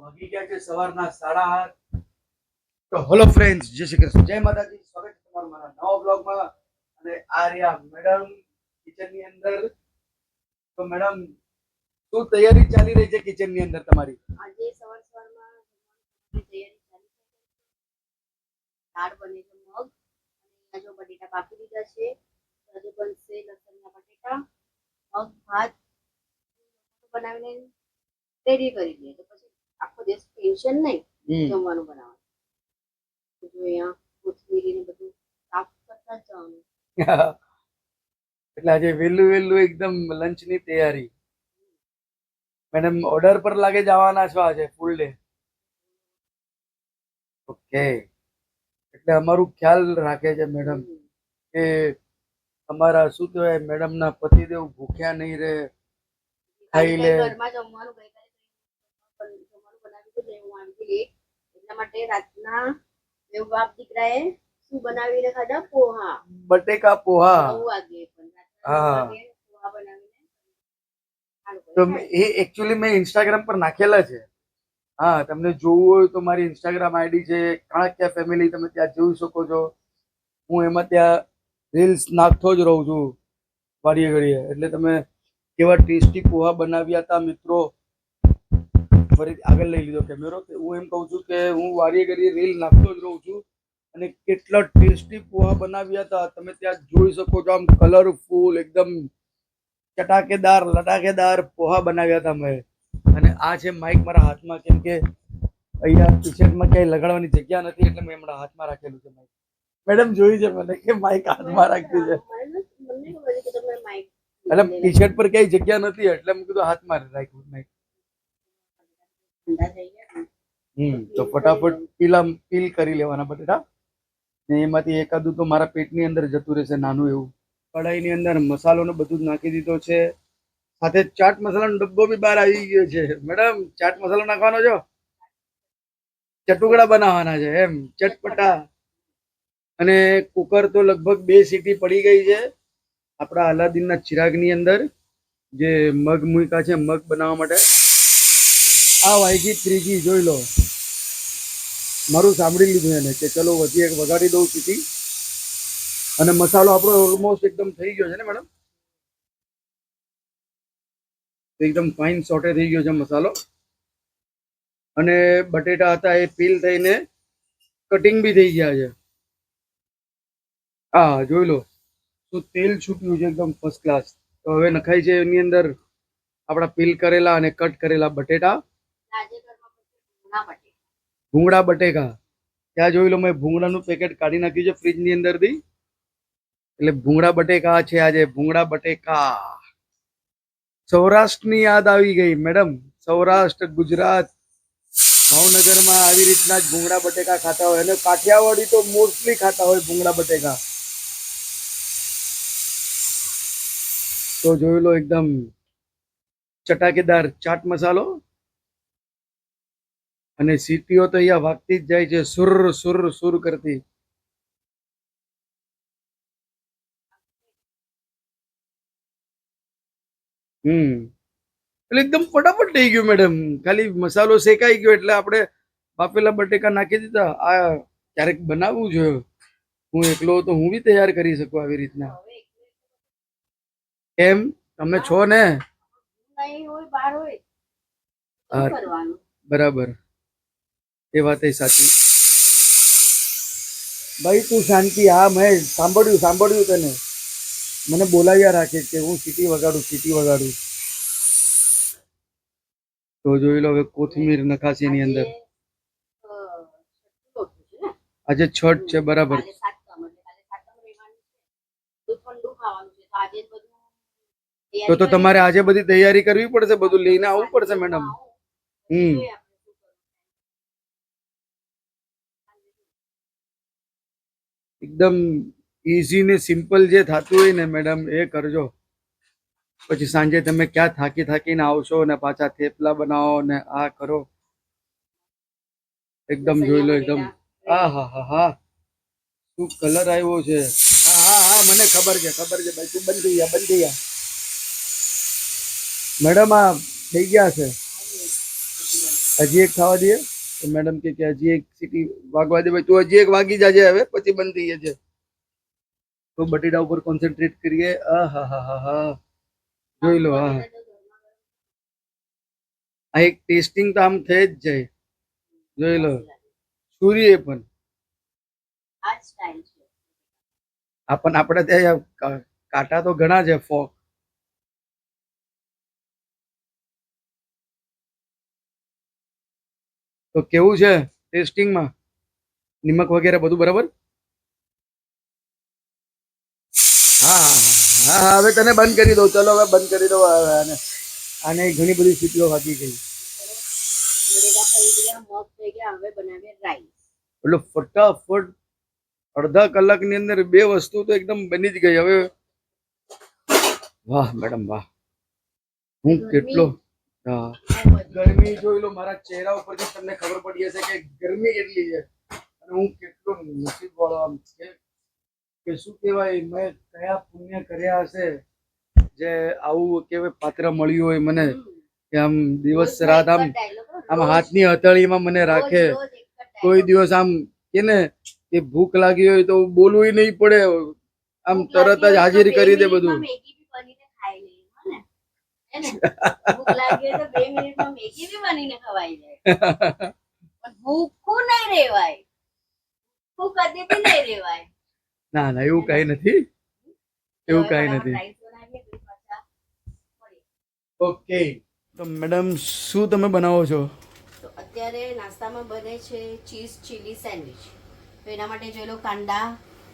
વાગી ગયા છે સવારના સાડા આઠ. તો હેલો ફ્રેન્ડ્સ જય શ્રી કૃષ્ણ. જય માતાજી, સ્વાગત છે તમારું મારા નવા બ્લોગમાં અને આ રહ્યા મેડમ કિચનની અંદર. તો મેડમ શું તૈયારી ચાલી રહી છે કિચનની અંદર તમારી? આજે સવાર સવારમાં તૈયારી ચાલી છે. દાળ બને છે મગ, અને દીધા છે. આજે બનશે લસણના બટેટા, મગ, ભાત. બનાવીને રેડી કરી દઈએ. ટેન્શન નહીં જમવાનું બનાવવાનું. જો અહીંયા કોથમીરી ને બધું સાફ કરતા જ જવાનું. એટલે આજે વહેલું વહેલું એકદમ લંચની તૈયારી. મેડમ ઓર્ડર પર લાગે જવાના છો આજે ફૂલ ડે ઓકે એટલે અમારું ખ્યાલ રાખે છે મેડમ કે અમારા શું કહેવાય મેડમના પતિદેવ ભૂખ્યા નહીં રહે ખાઈ લે. ઘરમાં જમવાનું ગઈકાલે પણ જમવાનું બનાવ્યું late. એટલા માટે રાતના બે બાપ દીકરાએ શું બનાવીને ખાધા? પોહા. બટેકા પોહા. નવ વાગે પણ હા. પોહા બનાવીને તો એ એકચ્યુઅલી મેં ઇન્સ્ટાગ્રામ પર નાખેલા છે. હા તમને જોવું હોય તો મારી ઇન્સ્ટાગ્રામ આઈડી છે કાણકિયા ફેમિલી તમે ત્યાં જોઈ શકો છો. હું એમાં ત્યાં રીલ્સ નાખતો જ રહું છું વાડીએ ઘડીએ. એટલે તમે કેવા ટેસ્ટી પોહા બનાવ્યા હતા મિત્રો. ફરી આગળ લઈ લીધો કેમેરો કે હું એમ કહું છું કે હું વારીએ ઘડીએ રીલ નાખતો જ રહું છું અને કેટલા ટેસ્ટી પોહા બનાવ્યા હતા. તમે ત્યાં જોઈ શકો છો આમ કલરફુલ એકદમ ચટાકેદાર લટાકેદાર પોહા બનાવ્યા હતા મેં અને આ છે માઇક મારા હાથમાં કેમ કે અહીંયા ટી-શર્ટમાં ક્યાંય લગાડવાની જગ્યા નથી એટલે મેં હમણાં હાથમાં રાખેલું છે માઇક મેડમ જોઈ છે મને કે માઇક હાથમાં રાખ્યું છે. એટલે ટી-શર્ટ પર ક્યાંય જગ્યા નથી એટલે મેં કીધું હાથમાં રાખ્યું માઇક ઠંડા થઈ ગયા હમ તો ફટાફટ પીલા પીલ કરી લેવાના બટેટા. ને એમાંથી એકાદું તો મારા પેટની અંદર જતું રહેશે નાનું એવું. કઢાઈની અંદર મસાલો ને બધું જ નાખી દીધો છે. સાથે ચાટ મસાલાનો ડબ્બો બી બહાર આવી ગયો છે. મેડમ ચાટ મસાલો નાખવાનો છો? ચટુકડા બનાવવાના છે એમ. ચટપટા. અને કુકર તો લગભગ બે સીટી પડી ગઈ છે. આપણા અલાદીનના ચિરાગની અંદર જે મગ મૂકા છે મગ બનાવવા માટે. આ વાયગી ત્રીજી, જોઈ લો. મારું સાંભળી લીધું એને કે ચલો વધી એક વગાડી દઉં સીટી. અને મસાલો આપણો ઓલમોસ્ટ એકદમ થઈ ગયો છે ને મેડમ? એકદમ ફાઇન સોટે થઈ ગયો છે મસાલો. અને બટેટા હતા એ પીલ થઈને કટિંગ બી થઈ ગયા છે. હા જોઈ લો. તો તેલ છૂટ્યું છે એકદમ ફર્સ્ટ ક્લાસ તો હવે નખાય છે એની અંદર આપણા પીલ કરેલા અને કટ કરેલા બટેટા. ભૂંગળા બટેકા. ત્યાં જોઈ લો મેં ભૂંગળાનું પેકેટ કાઢી નાખ્યું છે ફ્રીજની અંદરથી. એટલે ભૂંગળા બટેકા છે આજે, ભૂંગળા બટેકા. સૌરાષ્ટ્રની યાદ આવી ગઈ, મેડમ. સૌરાષ્ટ્ર, ગુજરાત. ભાવનગરમાં આવી રીતના જ ભૂંગળા બટેકા ખાતા હોય. અને કાઠિયાવાડી તો મોસ્ટલી ખાતા હોય ભૂંગળા બટેકા. તો જોઈ લો એકદમ ચટાકેદાર ચાટ મસાલો. અને સીટીઓ તો અહીંયા વાગતી જ જાય છે સુર સુર સુર કરતી. હમ. એટલે એકદમ ફટાફટ થઈ ગયું મેડમ ખાલી મસાલો શેકાઈ ગયો એટલે આપણે બાફેલા બટેકા નાખી દીધા. આ ક્યારેક બનાવવું જોઈએ હું એકલો તો હું બી તૈયાર કરી શકું આવી રીતના. એમ કેમ? તમે છો ને. બરાબર. એ વાત એ સાચી. ભાઈ તું શાંતિ. હા મેં સાંભળ્યું સાંભળ્યું તને. મને બોલાવ્યા રાખે કે હું સીટી વગાડું સીટી વગાડું. તો જોઈ લો હવે કોથમીર નખાશે એની અંદર. આજે, છઠ છે બરાબર. તો તો આજે જ બધું તો તો તૈયારી તમારે આજે બધી તૈયારી કરવી પડશે બધું લઈને આવવું પડશે મેડમ. હમ. જોઈએ આપણે શું કરવું. એકદમ ઇઝી ને સિમ્પલ જે થતું હોય ને મેડમ એ કરજો. પછી સાંજે તમે ક્યાં થાકી થાકીને આવશો ને પાછા થેપલા બનાવો ને આ કરો. એકદમ જોઈ લો એકદમ. આ હા હા હા. શું કલર આવ્યો છે? હા હા હા મને ખબર છે ખબર છે. ભાઈ તું બંધ થઈ ગયા બંધ થઈ ગયા. મેડમ આ થઈ ગયા છે. હજી એક ખાવા દઈએ? તો મેડમ કે કે હજી એક સીટી વાગવા દે ભાઈ તું હજી એક વાગી જાજે હવે પછી બંધ થઈ જશે તો બટેટા ઉપર કોન્સન્ટ્રેટ કરીએ. આ હા હા હા હા. જોઈ લો હા. આ એક ટેસ્ટિંગ તો આમ થઈ જ જાય. જોઈ લો. સૂર્ય પણ. આ જ આપણ આપણે ત્યાં કાંટા તો ઘણા છે ફોક તો કેવું છે ટેસ્ટિંગમાં નિમક વગેરે બધું બરાબર? હા હા હા. હવે તને બંધ કરી દઉં. ચલો, હવે બંધ કરી દઉં. હવે આને આને ઘણી બધી સ્થિતિઓ વાગી ગઈ. એટલે ફટાફટ અડધા કલાકની અંદર બે વસ્તુ તો એકદમ બની જ ગઈ. હવે વાહ, મેડમ, વાહ. હું કેટલો ગરમી જોઈ લો મારા ચહેરા ઉપરથી તમને ખબર પડી હશે કે ગરમી કેટલી છે. અને હું કેટલો નસીબ વાળો આમ છે કે શું કહેવાય મેં કયા પુણ્ય કર્યા હશે જે આવું કેવાય પાત્ર મળ્યું હોય મને કે આમ દિવસ રાત આમ આમ હાથની હથેળીમાં મને રાખે. કોઈ દિવસ આમ કે ને કે ભૂખ લાગી હોય તો બોલવું નહીં પડે. આમ તરત જ હાજરી કરી દે બધું મેગી બી બનીને ખાઈ લઈએ હો ને? હે ને? ભૂખ લાગી તો બે મિનિટમાં મેગી બી બનીને ખવાઈ જાય. પણ ભૂખું નહીં રેવાય ભૂખ કદી બી નહીં રેવાય ના ના એવું કઈ નથી. એવું કઈ નથી. ઓકે તો મેડમ શું તમે બનાવો છો? તો અત્યારે નાસ્તામાં બને છે ચીઝ ચીલી સેન્ડવિચ. તો એના માટે જોઈ લો કાંદા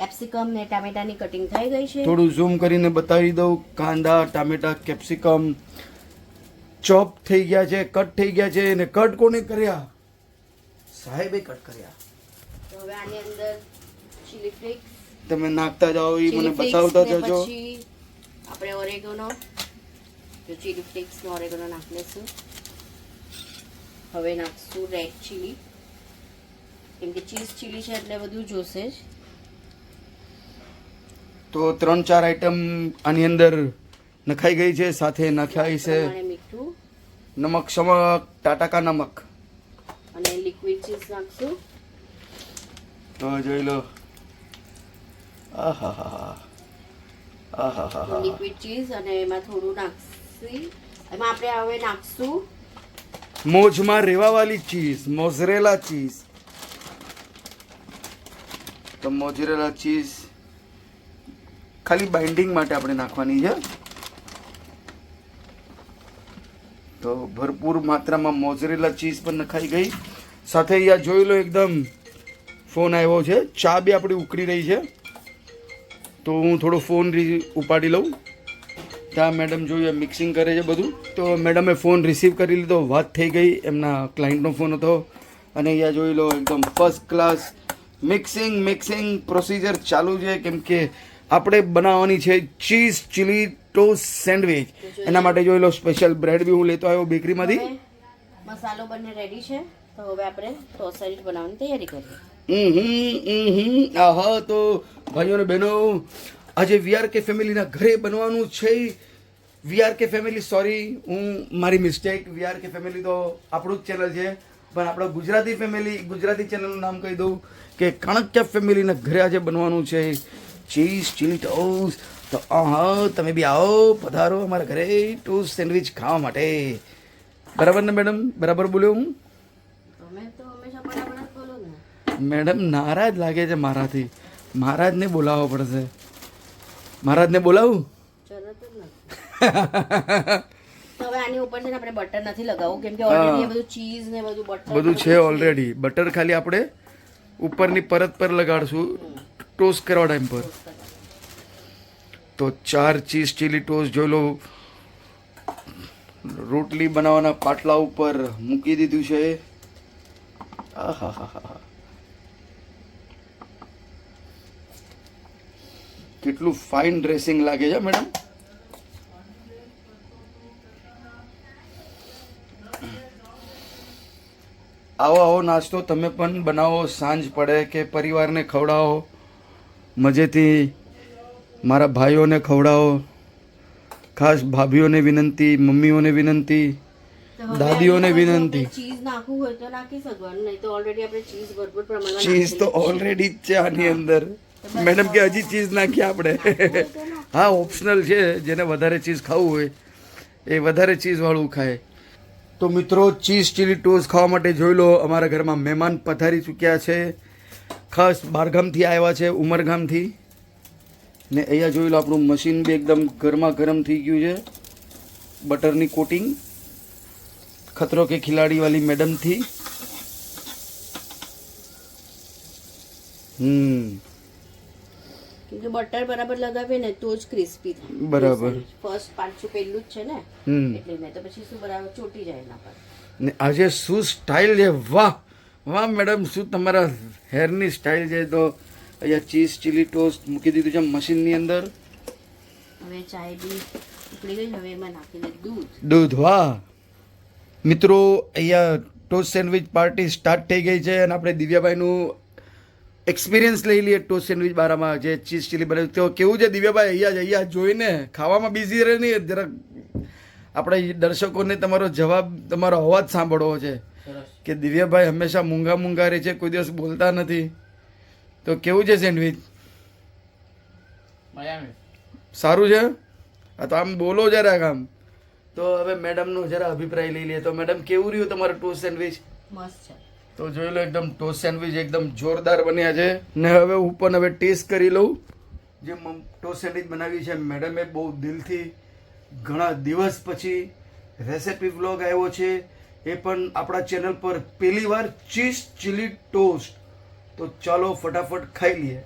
કેપ્સિકમ ને ટામેટાની કટિંગ થઈ ગઈ છે. થોડું ઝૂમ કરીને બતાવી દઉં. કાંદા ટામેટા કેપ્સિકમ ચોપ થઈ ગયા છે કટ થઈ ગયા છે. અને કટ કોને કર્યા? સાહેબે કટ કર્યા. તો હવે આની અંદર ચીલી ફ્લેક્સ તમે નાખતા જાઓ એ મને બતાવતા જજો. આપણે ઓરેગોનો તો ચીલી ફ્લેક્સ નો ઓરેગોનો નાખી લઈશું હવે નાખશું રેડ ચીલી કેમ કે ચીઝ ચીલી છે એટલે બધું જોશે જ. તો ત્રણ ચાર આઈટમ આની અંદર નખાઈ ગઈ છે સાથે નખાઈ છે. નમક સમક ટાટાકા નમક. અને લિક્વિડ ચીઝ નાખશું. તો જોઈ લો. લિક્વિડ ચીઝ અને એમાં થોડું નાખશી. એમાં આપણે હવે નાખશું. મોજમાં રેવાવાળી ચીઝ મોઝરેલા ચીઝ તો મોઝરેલા ચીઝ ખાલી બાઇન્ડિંગ માટે આપણે નાખવાની છે. તો ભરપૂર માત્રામાં મોઝરેલા ચીઝ પણ નખાઈ ગઈ. સાથે અહીંયા જોઈ લો એકદમ ફોન આવ્યો છે. ચા બી આપણી ઉકળી રહી છે. તો હું થોડો ફોન ઉપાડી લઉં. ત્યાં મેડમ જોઈએ મિક્સિંગ કરે છે બધું. તો મેડમે ફોન રિસીવ કરી લીધો. વાત થઈ ગઈ. એમના ક્લાયન્ટનો ફોન હતો. અને અહીંયા જોઈ લો, એકદમ first class mixing mixing procedure ચાલુ છે. કેમ કે આપણે બનાવવાની છે ચીઝ ચીલી ટોસ્ટ સેન્ડવિચ. એના માટે જોઈ લો સ્પેશિયલ બ્રેડ બી હું લેતો આવ્યો બેકરીમાંથી મસાલો બંને રેડી છે. તો હવે આપણે ટોસ્ટ સેન્ડવિચ બનાવવાની તૈયારી કરીએ. આહા તો ભાઈઓ અને બહેનો આજે વીઆર કે ફેમિલીના ઘરે બનવાનું છે. વીઆર કે ફેમિલી સોરી હું મારી મિસ્ટેક વીઆર કે ફેમિલી તો આપણું જ ચેનલ છે. પણ આપણો ગુજરાતી ફેમિલી ગુજરાતી ચેનલનું નામ કહી દઉં કે કણક્યા ફેમિલીના ઘરે આજે બનવાનું છે. ચીઝ ચીલી ટોસ્ટ તો હા તમે બી આવો પધારો અમારા ઘરે ટોસ્ટ સેન્ડવિચ ખાવા માટે. બરાબર ને મેડમ? બરાબર બોલ્યો હું? મેડમ નારાજ લાગે છે મારાથી. મહારાજને બોલાવવો પડશે. મહારાજને બોલાવું? બધું છે ઓલરેડી બટર ખાલી આપણે ઉપરની પરત પર લગાડશું. ટોસ્ટ કરવા ટાઈમ પર. તો ચાર ચીઝ ચીલી ટોસ્ટ જોઈ લો. રોટલી બનાવવાના પાટલા ઉપર મૂકી દીધું છે. કેટલું ફાઇન ડ્રેસિંગ લાગે છે, મેડમ? આવો આવો નાસ્તો તમે પણ બનાવો, સાંજ પડે કે પરિવારને ખવડાવો. મજેથી મારા ભાઈઓને ખવડાવો ખાસ ભાભીઓને વિનંતી મમ્મીઓને વિનંતી દાદીઓને વિનંતી. ચીઝ નાખવું હોય તો નાખી શકવાનું નહીં તો ઓલરેડી આપણે ચીઝ ભરપૂર પ્રમાણમાં ચીઝ તો ઓલરેડી જ છે આની અંદર. મેડમ કે હજી ચીઝ નાખીએ આપણે. હા ઓપ્શનલ છે. જેને વધારે ચીઝ ખાવું હોય એ વધારે ચીઝવાળું ખાય. તો મિત્રો ચીઝ ચીલી ટોસ્ટ ખાવા માટે જોઈ લો. અમારા ઘરમાં મહેમાન પધારી ચૂક્યા છે. ખાસ બારગામથી આવ્યા છે ઉમરગામથી. ને અહીંયા જોઈ લો આપણું મશીન બી એકદમ ગરમા ગરમ થઈ ગયું છે. બટરની કોટિંગ. ખતરો કે ખિલાડીવાળી મેડમથી. હમ. કેમ બટર બરાબર લગાવીએ ને તો જ ક્રિસ્પી થાય. બરાબર. ફર્સ્ટ પાછું પહેલું જ છે ને. એટલે નહીં તો પછી શું બરાબર ચોટી જાય એના પર. ને આજે શું સ્ટાઇલ છે? વાહ! વાહ મેડમ શું તમારા હેરની સ્ટાઇલ છે? તો અહીંયા ચીઝ ચીલી ટોસ્ટ મૂકી દીધું છે મશીનની અંદર. હવે ચાય બી ઉકળી ગઈ હવે એમાં નાખીને દૂધ. દૂધ વાહ. મિત્રો અહીંયા ટોસ્ટ સેન્ડવિચ પાર્ટી સ્ટાર્ટ થઈ ગઈ છે અને આપણે દિવ્યાભાઈનું એક્સપિરિયન્સ લઈ લઈએ ટોસ્ટ સેન્ડવિચ બારામાં જે ચીઝ ચીલી બને તો કેવું છે દિવ્યાભાઈ? અહીંયા જ અહીંયા જોઈને ખાવામાં બિઝી રહે નહીં. જરાક આપણે દર્શકોને તમારો જવાબ તમારો અવાજ સાંભળવો છે. કે દિવ્યાભાઈ હંમેશા મૂંગા મૂંગા રહે છે કોઈ દિવસ બોલતા નથી. તો કેવું છે સેન્ડવિચ? સારું છે? આ તો આમ બોલો જરાક આમ. તો હવે મેડમનો જરા અભિપ્રાય લઈ લઈએ. તો મેડમ કેવું રહ્યું તમારું ટોસ્ટ સેન્ડવિચ? મસ્ત છે. તો જોઈ લો એકદમ ટોસ્ટ સેન્ડવિચ એકદમ જોરદાર બન્યા છે. ને હવે હું પણ હવે ટેસ્ટ કરી લઉં. જે ટોસ્ટ સેન્ડવિચ બનાવી છે મેડમે બહુ દિલથી ઘણા દિવસ પછી રેસિપી વ્લોગ આવ્યો છે. એ પણ આપણા ચેનલ પર પહેલી વાર ચીઝ ચીલી ટોસ્ટ. તો ચાલો ફટાફટ ખાઈ લઈએ.